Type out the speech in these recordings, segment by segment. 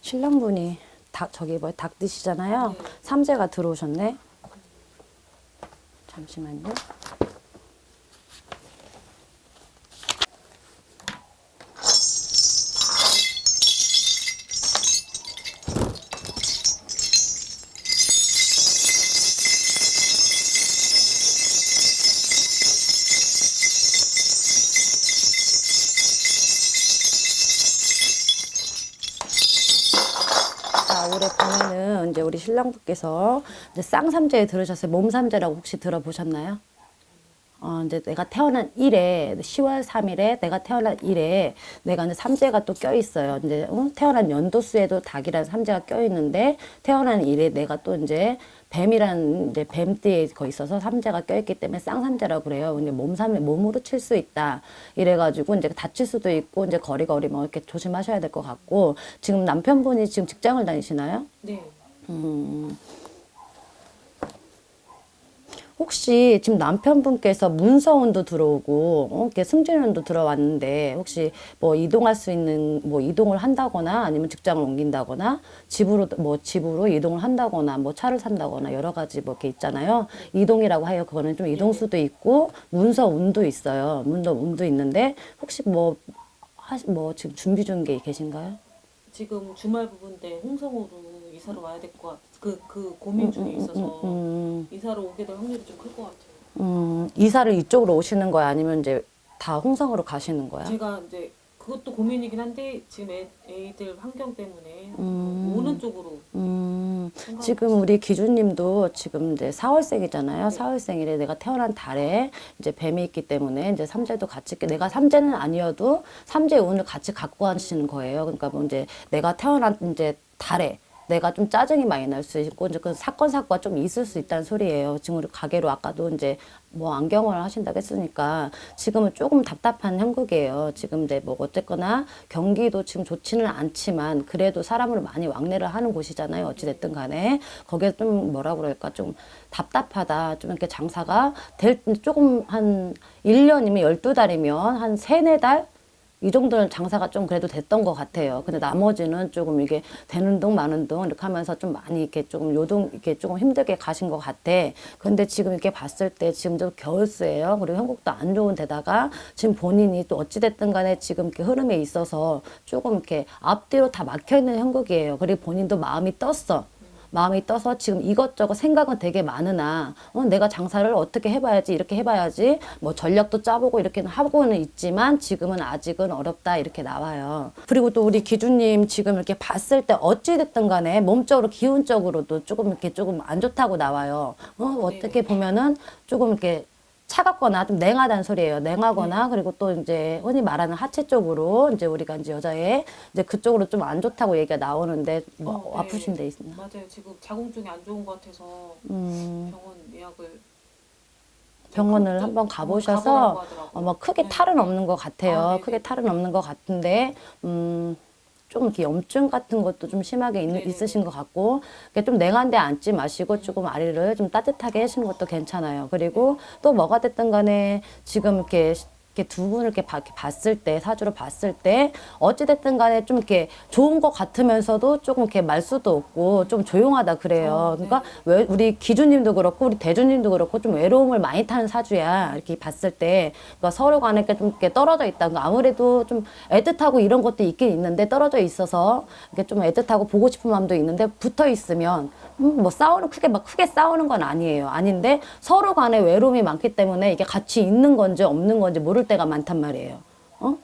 신랑분이 닭 저기 뭐 닭 드시잖아요. 네. 삼재가 들어오셨네. 잠시만요. 자, 올해 보면은 이제 우리 신랑분께서 이제 쌍삼재에 들으셨어요. 몸삼재라고 혹시 들어보셨나요? 어, 이제 내가 태어난 일에 10월 3일에 내가 태어난 일에 내가 이제 삼재가 또 껴 있어요. 이제 어? 태어난 연도수에도 닭이라는 삼재가 껴 있는데 태어난 일에 내가 또 이제 뱀이라는 이제 뱀띠에 거 있어서 삼재가 껴 있기 때문에 쌍삼재라고 그래요. 이제 몸삼 몸으로 칠 수 있다. 이래가지고 이제 다칠 수도 있고 이제 거리거리 뭐 이렇게 조심하셔야 될 것 같고 지금 남편분이 지금 직장을 다니시나요? 네. 음. 혹시 지금 남편분께서 문서운도 들어오고 어, 이렇게 승진운도 들어왔는데 혹시 뭐 이동할 수 있는 뭐 이동을 한다거나 아니면 직장을 옮긴다거나 집으로 뭐 집으로 이동을 한다거나 뭐 차를 산다거나 여러 가지 뭐 이렇게 있잖아요. 이동이라고 해요. 그거는 좀 이동수도 있고 문서운도 있어요. 문서운도 있는데 혹시 뭐 하시 뭐 지금 준비 중인 게 계신가요? 지금 주말 부분 때 홍성으로 이사를 와야 될 것 같. 그그 고민 중에 있어서 음. 이사를 오게 될 확률이 좀 클 것 같아요. 음, 이사를 이쪽으로 오시는 거야? 아니면 이제 다 홍성으로 가시는 거야? 제가 이제 그것도 고민이긴 한데 지금 애, 애들 환경 때문에 음. 오는 쪽으로 음, 생각하고 지금 우리 기준님도 지금 이제 4월생이잖아요. 네. 4월생일에 내가 태어난 달에 이제 뱀이 있기 때문에 이제 삼재도 같이, 끼- 내가 삼재는 아니어도 삼재 운을 같이 갖고 가시는 거예요. 그러니까 뭐 이제 내가 태어난 이제 달에 내가 좀 짜증이 많이 날 수 있고 이제 그 사건 사고가 좀 있을 수 있다는 소리예요. 지금 우리 가게로 아까도 이제 뭐 안경을 하신다고 했으니까 지금은 조금 답답한 형국이에요. 지금 이제 뭐 어쨌거나 경기도 지금 좋지는 않지만 그래도 사람을 많이 왕래를 하는 곳이잖아요. 어찌 됐든 간에 거기에 좀 뭐라 그럴까 좀 답답하다. 좀 이렇게 장사가 될 조금 한 1년이면 12달이면 한 3, 4달 이 정도는 장사가 좀 그래도 됐던 것 같아요. 근데 나머지는 조금 이게 되는 동 마는 동 이렇게 하면서 좀 많이 이렇게 조금 요동 이렇게 조금 힘들게 가신 것 같아. 근데 지금 이렇게 봤을 때 지금 좀 겨울수예요. 그리고 형국도 안 좋은 데다가 지금 본인이 또 어찌됐든 간에 지금 이렇게 흐름에 있어서 조금 이렇게 앞뒤로 다 막혀 있는 형국이에요. 그리고 본인도 마음이 떴어. 마음이 떠서 지금 이것저것 생각은 되게 많으나 어, 내가 장사를 어떻게 해봐야지 이렇게 해봐야지 뭐 전략도 짜보고 이렇게 하고는 있지만 지금은 아직은 어렵다 이렇게 나와요. 그리고 또 우리 기준님 지금 이렇게 봤을 때 어찌 됐든 간에 몸적으로 기운적으로도 조금 이렇게 조금 안 좋다고 나와요. 어, 어떻게 보면은 조금 이렇게 차갑거나 좀 냉하다는 소리예요. 냉하거나 그리고 또 이제 흔히 말하는 하체 쪽으로 이제 우리가 이제 여자의 이제 그쪽으로 좀 안 좋다고 얘기가 나오는데 뭐 어, 네. 아프신 데 있나? 맞아요. 지금 자궁증이 안 좋은 것 같아서 음, 병원 예약을 병원을 좀 한번 가보라고 가보셔서 하더라고요. 어, 뭐 크게 네. 탈은 없는 것 같아요. 아, 네네. 크게 탈은 없는 것 같은데, 음, 좀 이렇게 염증 같은 것도 좀 심하게 있. 있으신 것 같고, 좀 냉한 데 앉지 마시고 조금 아리를 좀 따뜻하게 하시는 것도 괜찮아요. 그리고 또 뭐가 됐든 간에 지금 이렇게 이렇게 두 분을 이렇게, 봤을 때 사주로 봤을 때 어찌 됐든 간에 좀 이렇게 좋은 것 같으면서도 조금 이렇게 말수도 없고 좀 조용하다 그래요. 어, 그러니까 왜 우리 기준님도 그렇고 우리 대주님도 그렇고 좀 외로움을 많이 타는 사주야 이렇게 봤을 때 그러니까 서로 간에 좀 이렇게 떨어져 있다. 그러니까 아무래도 좀 애틋하고 이런 것도 있긴 있는데 떨어져 있어서 이렇게 좀 애틋하고 보고 싶은 마음도 있는데 붙어 있으면 음, 뭐 싸우는 크게 막 크게 싸우는 건 아니에요. 아닌데 서로 간에 외로움이 많기 때문에 이게 같이 있는 건지 없는 건지 모를 때가 많단 말이에요. 어?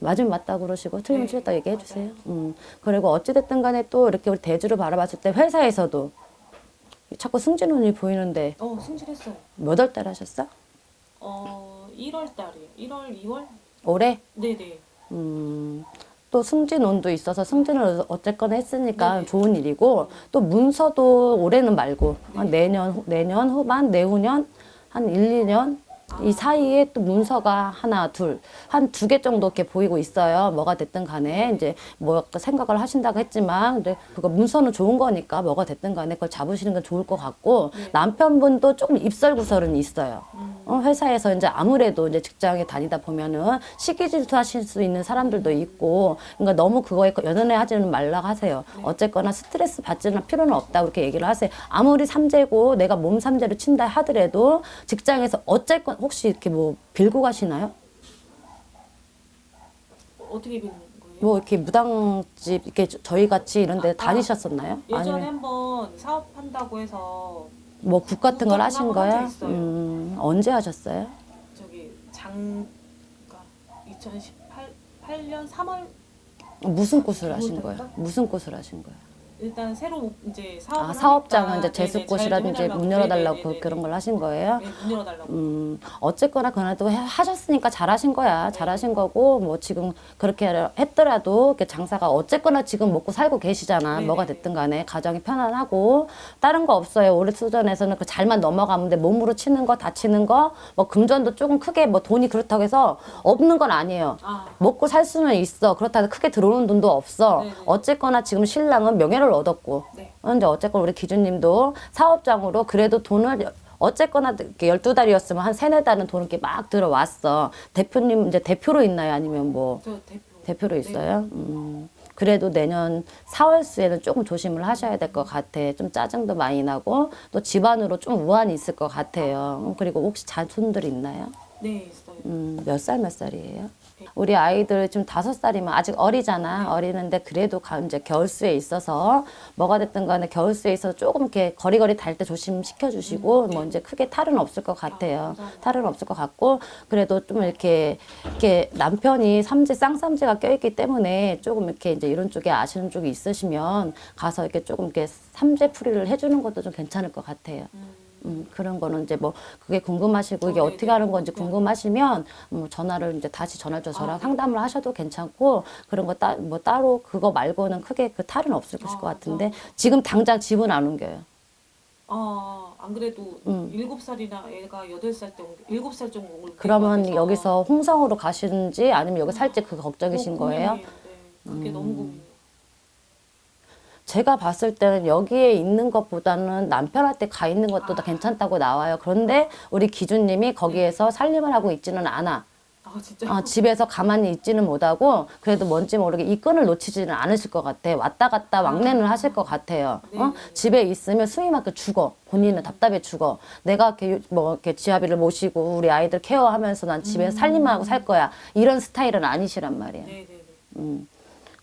맞으면 맞다 그러시고 틀리면 네, 틀렸다 얘기해. 주세요. 음. 그리고 어찌됐든 간에 또 이렇게 우리 대주를 바라봤을 때 회사에서도 자꾸 승진운이 보이는데 어 승진했어요. 몇월 달 하셨어? 어 1월 달이에요. 1월 2월? 올해? 네네. 음, 또 승진운도 있어서 승진을 어쨌거나 했으니까 네네. 좋은 일이고 또 문서도 올해는 말고 한 네. 내년 후- 내년 후반 내후년 한 1, 2년 이 사이에 또 문서가 하나 둘 한 두 개 정도 이렇게 보이고 있어요. 뭐가 됐든 간에 이제 뭐 생각을 하신다고 했지만 근데 그거 문서는 좋은 거니까 뭐가 됐든 간에 그걸 잡으시는 건 좋을 것 같고 네. 남편분도 조금 입설 구설은 있어요. 음, 어, 회사에서 이제 아무래도 이제 직장에 다니다 보면은 시기 질투하실 수 있는 사람들도 있고, 그러니까 너무 그거에 연연해 하지는 말라고 하세요. 어쨌거나 스트레스 받지는 필요는 없다 그렇게 얘기를 하세요. 아무리 삼재고 내가 몸 삼재를 친다 하더라도 직장에서 어쨌건 혹시 이렇게 뭐 빌고 가시나요? 어떻게 빚는 거예요? 뭐 이렇게 무당집 이렇게 저희 같이 이런 데 아, 다니셨었나요? 예전에 아니면 한번 사업한다고 해서 뭐 국 같은 걸 하신 거 거야? 있어요. 음, 언제 하셨어요? 저기 장가 2018 8년 3월 무슨 꽃을 하신 거예요? 무슨 꽃을 하신 거예요? 일단 새로 이제 사업을 아, 사업장은 이제 네네, 제수꽃이라든지 문. 열어달라고 네네네네. 그런 걸 하신 거예요? 네, 문 열어달라고. 음, 어쨌거나 그래도 해- 하셨으니까 잘하신 거야. 잘하신 거고, 뭐 지금 그렇게 했더라도 이렇게 장사가 어쨌거나 지금 먹고 살고 계시잖아. 네네네. 뭐가 됐든 간에. 가정이 편안하고, 다른 거 없어요. 올해 수전에서는 그 잘만 넘어가면 돼. 몸으로 치는 거, 다치는 거, 뭐 금전도 조금 크게 뭐 돈이 그렇다고 해서 없는 건 아니에요. 아, 먹고 살 수는 있어. 그렇다고 크게 들어오는 돈도 없어. 네네. 어쨌거나 지금 신랑은 명예를 얻었고. 네. 근데 어쨌건 우리 기준님도 사업장으로 그래도 돈을 어쨌거나 이렇게 12달이었으면 한 세네 달은 돈 이렇게 막 들어왔어. 대표님 이제 대표로 있나요? 아니면 뭐 저 대표. 대표로 있어요? 음. 그래도 내년 4월 수에는 조금 조심을 하셔야 될 것 같아. 좀 짜증도 많이 나고 또 집안으로 좀 우환이 있을 것 같아요. 음, 그리고 혹시 자손들 있나요? 네, 있어요. 음, 몇 살 몇 살이에요? 우리 아이들 지금 다섯 살이면 아직 어리잖아. 어리는데 그래도 가, 이제 겨울수에 있어서 뭐가 됐든 간에 겨울수에 있어서 조금 이렇게 거리거리 달 때 조심시켜 주시고 뭐 이제 크게 탈은 없을 것 같아요. 탈은 없을 것 같고 그래도 좀 이렇게 이렇게 남편이 삼재 쌍삼재가 껴있기 때문에 조금 이렇게 이제 이런 쪽에 아시는 쪽이 있으시면 가서 이렇게 조금 이렇게 삼재 풀이를 해주는 것도 좀 괜찮을 것 같아요. 음, 그런 거는 이제 뭐 그게 궁금하시고 이게 어, 어떻게. 하는 건지 궁금하시면 뭐 전화를 이제 다시 전화를 줘서 저랑 아, 네. 상담을 하셔도 괜찮고 그런 거 따 뭐 따로 그거 말고는 크게 그 탈은 없을 것일 아, 것 같은데. 지금 당장 집은 안 옮겨요. 아, 안 그래도 음. 일곱 살이나 애가 여덟 살 때, 일곱 살 정도 올 그러면 여기서 홍성으로 가시는지 아니면 여기 살지 그 걱정이신 어, 거예요? 음. 네, 그게 너무 고민이에요. 제가 봤을 때는 여기에 있는 것보다는 남편한테 가 있는 것도 더 괜찮다고 나와요. 그런데 우리 기준님이 거기에서 살림을 하고 있지는 않아. 아, 진짜. 어, 집에서 가만히 있지는 못하고 그래도 뭔지 모르게 이 끈을 놓치지는 않으실 것 같아. 왔다 갔다 왕래는 하실 것 같아요. 어? 네. 집에 있으면 숨이 막혀 죽어. 본인은 답답해 죽어. 내가 이렇게 뭐 이렇게 지아비를 모시고 우리 아이들 케어하면서 난 집에서 살림하고 살 거야. 이런 스타일은 아니시란 말이에요. 네, 네, 네. 음.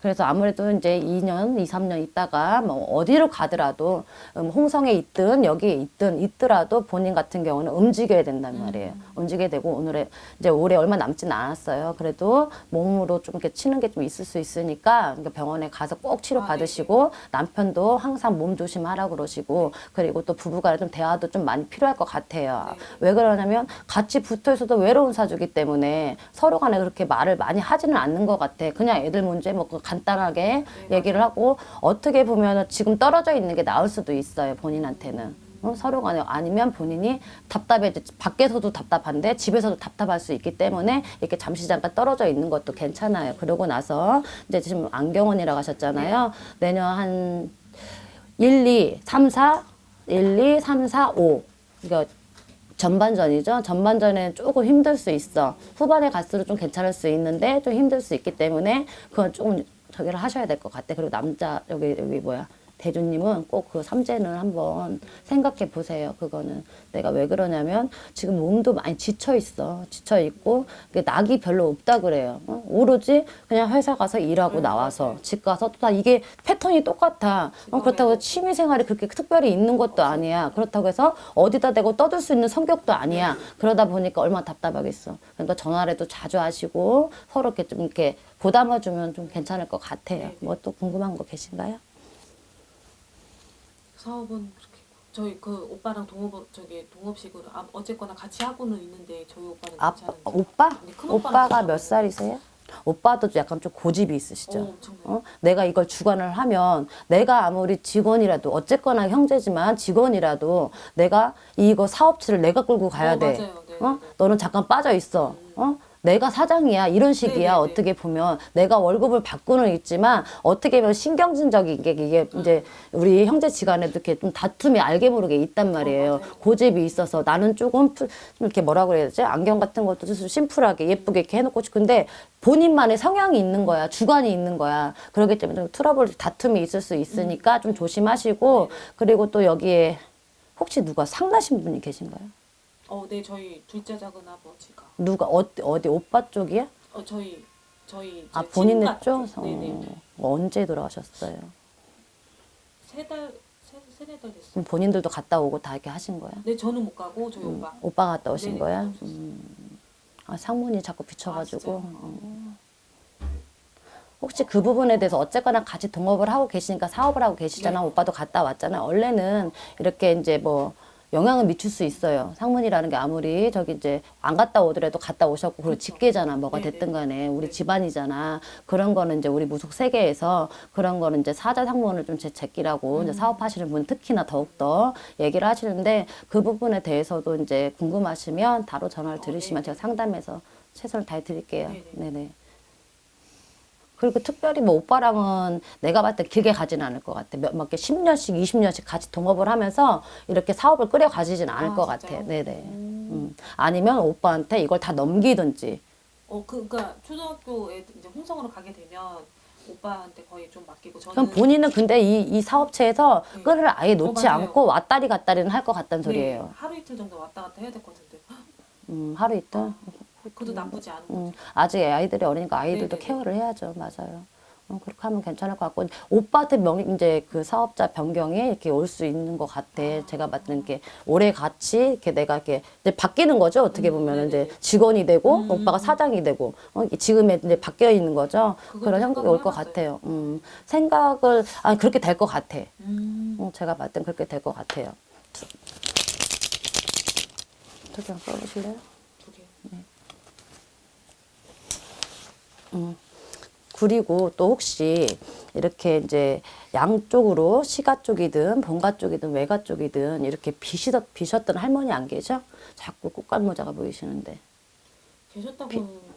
그래서 아무래도 이제 2년, 2, 3년 있다가 뭐 어디로 가더라도 음, 홍성에 있든 여기에 있든 있더라도 본인 같은 경우는 움직여야 된단 말이에요. 움직여야 되고 오늘에 이제 올해 얼마 남진 않았어요. 그래도 몸으로 좀 이렇게 치는 게 좀 있을 수 있으니까 병원에 가서 꼭 치료 아, 받으시고 남편도 항상 몸 조심하라 그러시고 그리고 또 부부간에 좀 대화도 좀 많이 필요할 것 같아요. 네. 왜 그러냐면 같이 붙어 있어도 외로운 사주기 때문에 서로 간에 그렇게 말을 많이 하지는 않는 것 같아. 그냥 애들 문제 뭐그 간단하게 얘기를 하고 어떻게 보면 지금 떨어져 있는 게 나을 수도 있어요. 본인한테는. 어, 서로 간에 아니면 본인이 답답해 밖에서도 답답한데 집에서도 답답할 수 있기 때문에 이렇게 잠시 잠깐 떨어져 있는 것도 괜찮아요. 그러고 나서 이제 지금 안경원이라고 하셨잖아요. 내년 한 1, 2, 3, 4, 1, 2, 3, 4, 5. 그러니까 전반전이죠. 전반전에 조금 힘들 수 있어. 후반에 갈수록 좀 괜찮을 수 있는데 좀 힘들 수 있기 때문에 그건 조금 저기를 하셔야 될 것 같아. 그리고 남자 여기 여기 뭐야 대주님은 꼭 그 삼재는 한번 생각해 보세요. 그거는 내가 왜 그러냐면 지금 몸도 많이 지쳐 있어. 지쳐 있고 낙이 별로 없다 그래요. 어? 오로지 그냥 회사 가서 일하고 나와서 집 가서 또 다 이게 패턴이 똑같아. 어, 그렇다고 취미 생활이 그렇게 특별히 있는 것도 아니야. 그렇다고 해서 어디다 대고 떠들 수 있는 성격도 아니야. 그러다 보니까 얼마나 답답하겠어. 그러니까 전화라도 자주 하시고 서로 이렇게 좀 이렇게 보담해 주면 좀 괜찮을 것 같아요. 뭐 또 궁금한 거 계신가요? 사업은 그렇게 저희 그 오빠랑 동업 저기 동업식으로 아, 어쨌거나 같이 하고는 있는데 저희 오빠는 아, 괜찮은데 오빠? 근데 큰 오빠는 오빠가 괜찮아요. 몇 살이세요? 오빠도 약간 좀 고집이 있으시죠? 어, 엄청나요. 어? 내가 이걸 주관을 하면 내가 아무리 직원이라도 어쨌거나 형제지만 직원이라도 내가 이거 사업체를 내가 끌고 가야 어, 돼. 맞아요. 네, 어? 네. 너는 잠깐 빠져 있어. 어? 내가 사장이야 이런 식이야 네네네. 어떻게 보면 내가 월급을 받고는 있지만 어떻게 보면 신경질적인 게 이게 이제 우리 형제 지간에도 이렇게 좀 다툼이 알게 모르게 있단 말이에요 어. 고집이 있어서 나는 조금 좀 이렇게 뭐라 그래야 되지 안경 같은 것도 좀 심플하게 예쁘게 이렇게 해놓고 싶은데 본인만의 성향이 있는 거야 주관이 있는 거야 그렇기 때문에 좀 트러블 다툼이 있을 수 있으니까 좀 조심하시고 그리고 또 여기에 혹시 누가 상나신 분이 계신가요? 어, 네, 저희 둘째 작은 아버지가 누가 어디 어디 오빠 쪽이야? 어, 저희 저희 아제 본인네 친가 쪽? 쪽. 네네. 어, 언제 돌아가셨어요? 세 달, 세, 세네 달 됐어요. 그럼 본인들도 갔다 오고 다 이렇게 하신 거야? 네, 저는 못 가고 저희 오빠. 오빠가 갔다 오신 네네, 거야? 갔다 오셨어요. 음. 아 상문이 자꾸 비쳐가지고. 진짜요? 어. 혹시 그 부분에 대해서 어쨌거나 같이 동업을 하고 계시니까 사업을 하고 계시잖아. 네. 오빠도 갔다 왔잖아. 원래는 이렇게 이제 뭐 영향을 미칠 수 있어요. 상문이라는 게 아무리 저기 이제 안 갔다 오더라도 갔다 오셨고 그리고 직계잖아. 뭐가 네네. 됐든 간에 우리 네. 집안이잖아. 그런 거는 이제 우리 무속 세계에서 그런 거는 이제 사자 상문을 좀 제, 제끼라고 이제 사업하시는 분 특히나 더욱더 얘기를 하시는데 그 부분에 대해서도 이제 궁금하시면 바로 전화를 어, 드리시면 네. 제가 상담해서 최선을 다해 드릴게요. 네네. 그리고 특별히 뭐 오빠랑은 내가 봤을 때 길게 가지는 않을 것 같아. 몇, 몇 개, 10년씩, 20년씩 같이 동업을 하면서 이렇게 사업을 끌어 가지진 않을 아, 것 진짜요? 같아. 네네. 음. 음. 아니면 오빠한테 이걸 다 넘기든지. 어, 그, 그니까 초등학교에 이제 홍성으로 가게 되면 오빠한테 거의 좀 맡기고 저는 그럼 본인은 근데 이, 이 사업체에서 네. 끈을 아예 놓지 어, 맞아요. 않고 왔다리 갔다리는 할 것 같다는 네, 소리예요. 하루 이틀 정도 왔다 갔다 해야 될 것 같은데 음, 하루 이틀? 그것도 나쁘지 않은 음, 거죠. 아직 아이들이 어리니까 아이들도 네네네. 케어를 해야죠. 맞아요. 어, 그렇게 하면 괜찮을 것 같고 오빠한테 명 이제 그 사업자 변경이 이렇게 올 수 있는 것 같아. 제가 봤던 게 올해 같이 이렇게 내가 이렇게 이제 바뀌는 거죠. 어떻게 음, 보면 이제 네네네. 직원이 되고 음. 오빠가 사장이 되고 어, 지금에 이제 바뀌어 있는 거죠. 그것도 그런 형국이 생각을 올것 해봤어요. 같아요. 음, 생각을 아 그렇게 될 것 같아. 음. 어, 제가 봤던 그렇게 될 것 같아요. 저기 한번 써보실래요? 두 개. 그리고 또 혹시 이렇게 이제 양쪽으로 시가 쪽이든 본가 쪽이든 외가 쪽이든 이렇게 비시던, 비셨던 할머니 안 계셔? 자꾸 꽃갈모자가 보이시는데. 계셨다고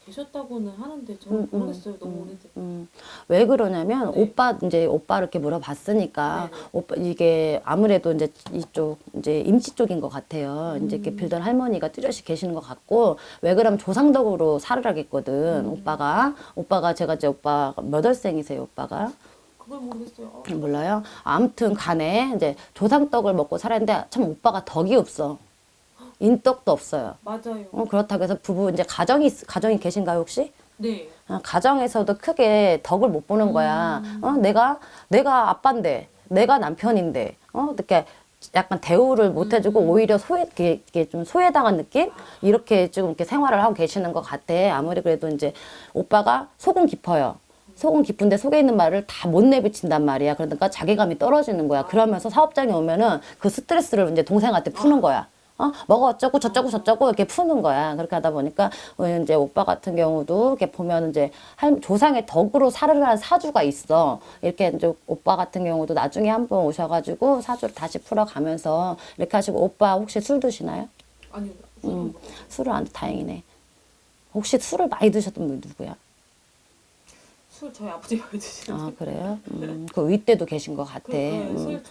는 계셨다고는 하는데 저는 모르겠어요. 너무 오래돼. 음, 왜 그러냐면 네. 오빠 이제 오빠 이렇게 물어봤으니까 네네. 오빠 이게 아무래도 이제 이쪽 이제 임시 쪽인 것 같아요. 이제 음. 이렇게 빌던 할머니가 뚜렷이 계시는 것 같고 왜 그러면 조상덕으로 살으라겠거든. 음. 오빠가 오빠가 제가 이제 오빠 몇 월생이세요, 오빠가? 그걸 모르겠어요. 어, 몰라요. 아무튼 간에 이제 조상떡을 먹고 살았는데 참 오빠가 덕이 없어. 인덕도 없어요. 맞아요. 어, 그렇다고 해서 부부 이제 가정이 있- 가정이 계신가요 혹시? 네. 어, 가정에서도 크게 덕을 못 보는 거야. 음. 어, 내가 내가 아빠인데, 내가 남편인데, 어, 이렇게 약간 대우를 못 해주고 음. 오히려 소외, 이렇게, 이렇게 좀 소외당한 느낌? 이렇게 좀 이렇게 생활을 하고 계시는 것 같아. 아무리 그래도 이제 오빠가 속은 깊어요. 속은 깊은데 속에 있는 말을 다 못 내비친단 말이야. 그러니까 자괴감이 떨어지는 거야. 그러면서 사업장에 오면은 그 스트레스를 이제 동생한테 푸는 거야. 어, 뭐가 어쩌고 저쩌고 저쩌고 이렇게 푸는 거야. 그렇게 하다 보니까 어, 이제 오빠 같은 경우도 이렇게 보면 이제 할, 조상의 덕으로 살으라는 사주가 있어. 이렇게 이제 오빠 같은 경우도 나중에 한번 오셔가지고 사주를 다시 풀어가면서 이렇게 하시고 오빠 혹시 술 드시나요? 아니요. 음. 술을 안 다행이네. 혹시 술을 많이 드셨던 분 누구야? 술 저희 아버지가 드시는. 아 그래요? 음, 그 윗대도 계신 것 같아. 음.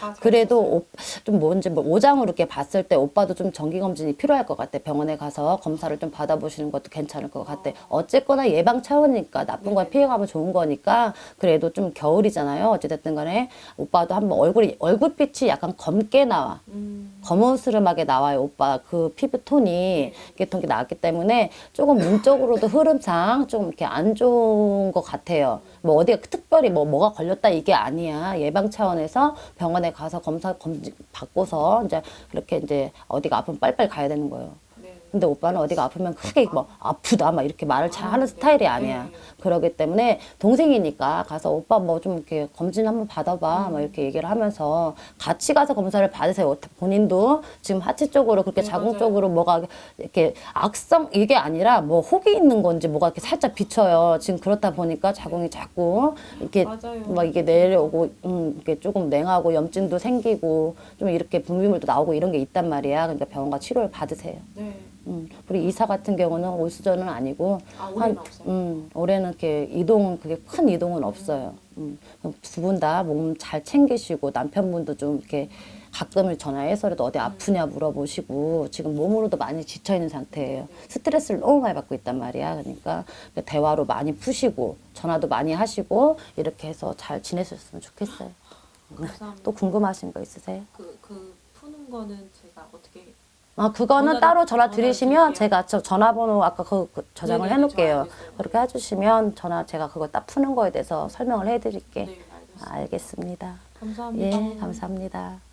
다 그래도 잘 오, 좀 뭔지 뭐 오장으로 이렇게 봤을 때 오빠도 좀 정기 검진이 필요할 것 같아. 병원에 가서 검사를 좀 받아보시는 것도 괜찮을 것 같아. 어쨌거나 예방 차원이니까 나쁜 거에 네네. 피해가면 좋은 거니까 그래도 좀 겨울이잖아요. 어찌됐든 간에 오빠도 한번 얼굴이 얼굴빛이 약간 검게 나와. 음. 검은스름하게 나와요, 오빠. 그 피부 톤이 이렇게 톤이 나왔기 때문에 조금 문적으로도 흐름상 좀 이렇게 안 좋은 것 같아요. 뭐 어디가 특별히 뭐 뭐가 걸렸다 이게 아니야. 예방 차원에서 병원에 가서 검사 검진 받고서 이제 그렇게 이제 어디가 아프면 빨리빨리 가야 되는 거예요. 네. 근데 오빠는 어디가 아프면 크게 뭐 아프다 막 이렇게 말을 잘 아, 하는 네. 스타일이 아니야. 네. 그러기 때문에 동생이니까 가서 오빠 뭐 좀 이렇게 검진 한번 받아봐 음. 막 이렇게 얘기를 하면서 같이 가서 검사를 받으세요. 본인도 지금 하체 쪽으로 그렇게 네, 자궁. 쪽으로 뭐가 이렇게 악성 이게 아니라 뭐 혹이 있는 건지 뭐가 이렇게 살짝 비쳐요. 지금 그렇다 보니까 자궁이 자꾸 이렇게 맞아요. 막 이게 내려오고 음, 이렇게 조금 냉하고 염증도 생기고 좀 이렇게 분비물도 나오고 이런 게 있단 말이야. 그러니까 병원가 치료를 받으세요. 네. 음. 그리고 이사 같은 경우는 올 시즌은 아니고 아 올해는 없어요. 음, 올해는 이렇게 이동 그게 큰 이동은 없어요. 음. 두 분 다 몸 잘 챙기시고 남편분도 좀 이렇게 가끔은 전화해서라도 어디 아프냐 물어보시고 지금 몸으로도 많이 지쳐 있는 상태예요. 스트레스를 너무 많이 받고 있단 말이야. 그러니까 대화로 많이 푸시고 전화도 많이 하시고 이렇게 해서 잘 지내셨으면 좋겠어요. 감사합니다. 또 궁금하신 거 있으세요? 그, 그 푸는 거는 제가 어떻게 아 그거는 따로 전화 드리시면. 제가 저 전화번호 아까 그, 그 저장을 네네, 해놓을게요. 저. 그렇게 해주시면 전화 제가 그거 딱 푸는 거에 대해서 설명을 해드릴게. 네 알겠습니다. 알겠습니다. 감사합니다. 예, 감사합니다.